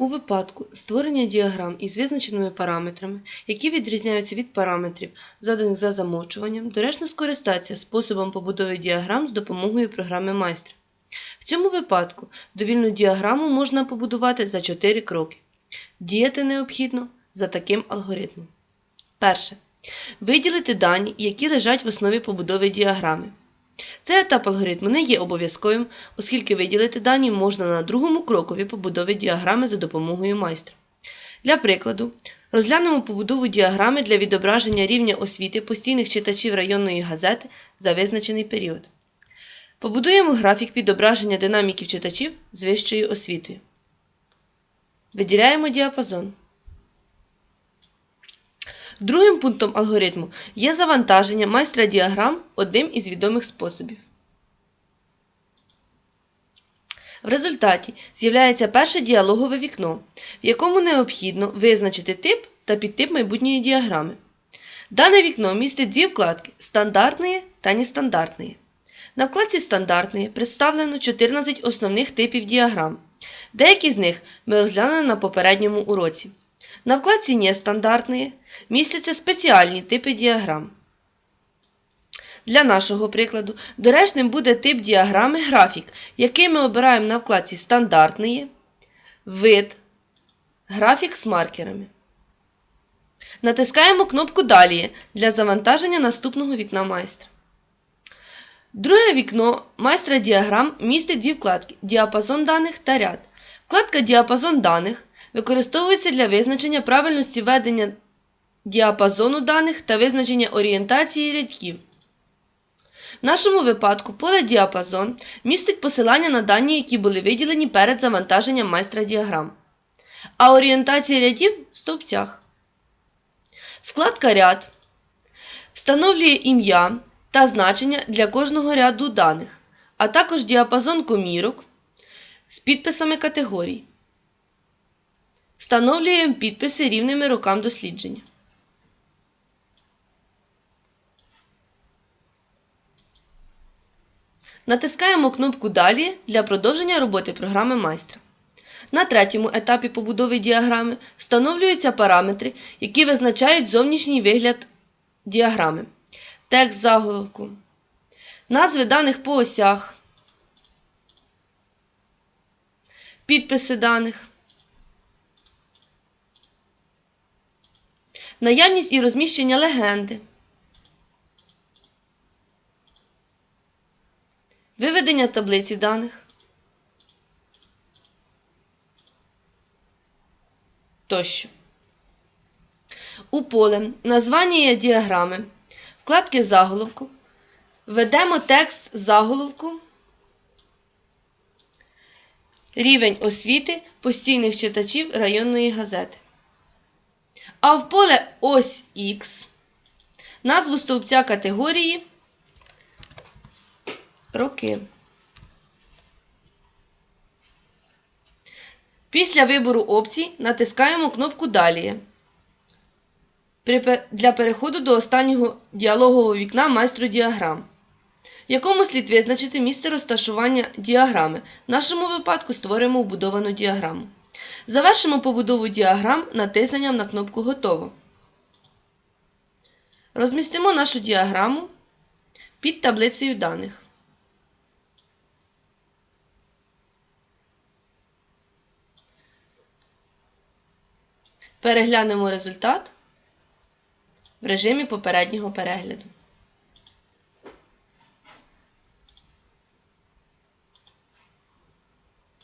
У випадку створення діаграм із визначеними параметрами, які відрізняються від параметрів, заданих за замовчуванням, доречно скористатися способом побудови діаграм з допомогою програми майстра. В цьому випадку довільну діаграму можна побудувати за 4 кроки. Діяти необхідно за таким алгоритмом. Перше. Виділити дані, які лежать в основі побудови діаграми. Цей етап алгоритму не є обов'язковим, оскільки виділити дані можна на другому крокові побудови діаграми за допомогою майстра. Для прикладу, розглянемо побудову діаграми для відображення рівня освіти постійних читачів районної газети за визначений період. Побудуємо графік відображення динаміків читачів з вищою освітою. Виділяємо діапазон. Другим пунктом алгоритму є завантаження майстра діаграм одним із відомих способів. В результаті з'являється перше діалогове вікно, в якому необхідно визначити тип та підтип майбутньої діаграми. Дане вікно містить дві вкладки стандартні та нестандартні. На вкладці стандартної представлено 14 основних типів діаграм. Деякі з них ми розглянули на попередньому уроці. На вкладці «Нестандартні» містяться спеціальні типи діаграм. Для нашого прикладу доречним буде тип діаграми графік, який ми обираємо на вкладці Стандартні, Вид, Графік з маркерами. Натискаємо кнопку Далі для завантаження наступного вікна майстра. Друге вікно майстра діаграм містить дві вкладки Діапазон даних та ряд. Вкладка Діапазон даних використовується для визначення правильності ведення діапазону даних та визначення орієнтації рядків. В нашому випадку поле діапазон містить посилання на дані, які були виділені перед завантаженням майстра діаграм, а орієнтація рядів в стовпцях. Вкладка Ряд встановлює ім'я та значення для кожного ряду даних, а також діапазон комірок з підписами категорій. Встановлюємо підписи рівними рокам дослідження. Натискаємо кнопку Далі для продовження роботи програми майстра. На третьому етапі побудови діаграми встановлюються параметри, які визначають зовнішній вигляд діаграми, текст заголовку, назви даних по осях, підписи даних, наявність і розміщення легенди. Виведення таблиці даних. Тощо. У поле названня діаграми, вкладки заголовку. Введемо текст заголовку. Рівень освіти постійних читачів районної газети. А в поле ось Х назву стовпця категорії роки. Після вибору опцій натискаємо кнопку Далі для переходу до останнього діалогового вікна майстру діаграм, в якому слід визначити місце розташування діаграми. В нашому випадку створимо вбудовану діаграму. Завершимо побудову діаграм натисненням на кнопку Готово. Розмістимо нашу діаграму під таблицею даних. Переглянемо результат в режимі попереднього перегляду.